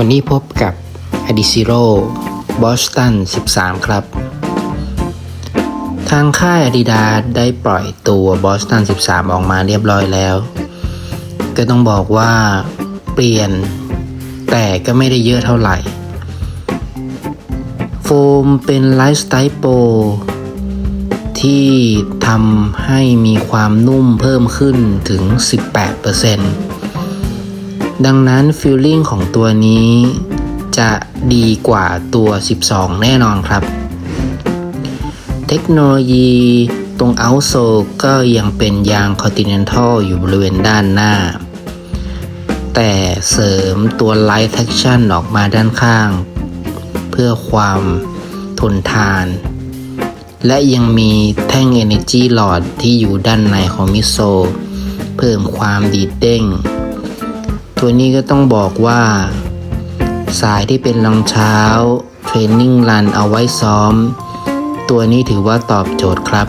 วันนี้พบกับ a d i z e r o Boston 13 ครับ ทางค่าย Adidas ได้ปล่อยตัว Boston 13 ออกมาเรียบร้อยแล้ว ก็ต้องบอกว่าเปลี่ยนแต่ก็ไม่ได้เยอะเท่าไหร่ โฟมเป็นไลฟ์สไตล์โปรที่ทำให้มีความนุ่มเพิ่มขึ้นถึง 18% ดังนั้นฟิลลิ่งของตัวนี้จะดีกว่าตัว 12 แน่นอนครับ เทคโนโลยีตรงเอาโซก็ยังเป็นยาง Continental อยู่บริเวณด้านหน้า แต่เสริมตัว Light Traction ออกมาด้านข้าง เพื่อความทนทาน และยังมีแท่ง Energy Load ที่อยู่ด้านในของมิโซ เพิ่มความดีดเด้ง ตัวนี้ก็ต้องบอกว่า สายที่เป็นรองเท้าเทรนนิ่งรันเอาไว้ซ้อม ตัวนี้ถือว่าตอบโจทย์ครับ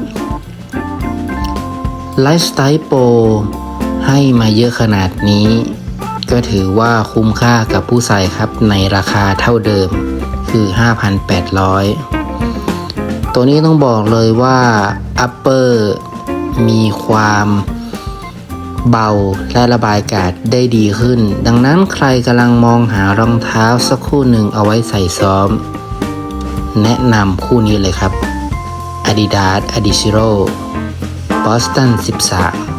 ไลฟ์สไตล์โปรให้มาเยอะขนาดนี้ ก็ถือว่าคุ้มค่ากับผู้ใส่ครับในราคาเท่าเดิมคือ 5,800 ตัวนี้ต้องบอกเลยว่า Upper มีความ เบาและระบายอากาศได้ดีขึ้น ดังนั้นใครกำลังมองหารองเท้าสักคู่หนึ่งเอาไว้ใส่ซ้อม แนะนำคู่นี้เลยครับ Adidas Adizero Boston 13